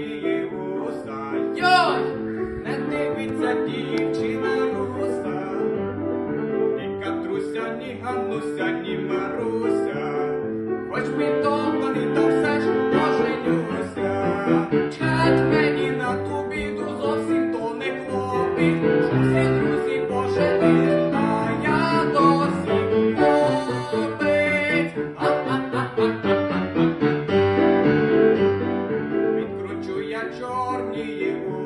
її вуста. Йой! Не дивиться дівчина руса, ні катруся, ні гануся, ні маруся, хоч би довганий, та все ж поженюся. Чать мені на ту біду зовсім то не хлопить, що всі друзі поженили, а я досі хлопець. чорні.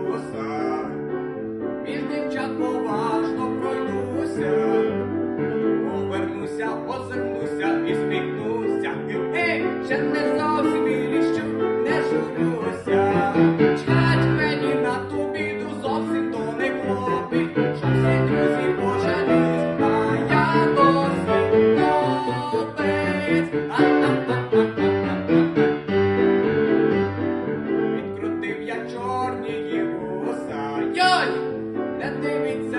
judge that they be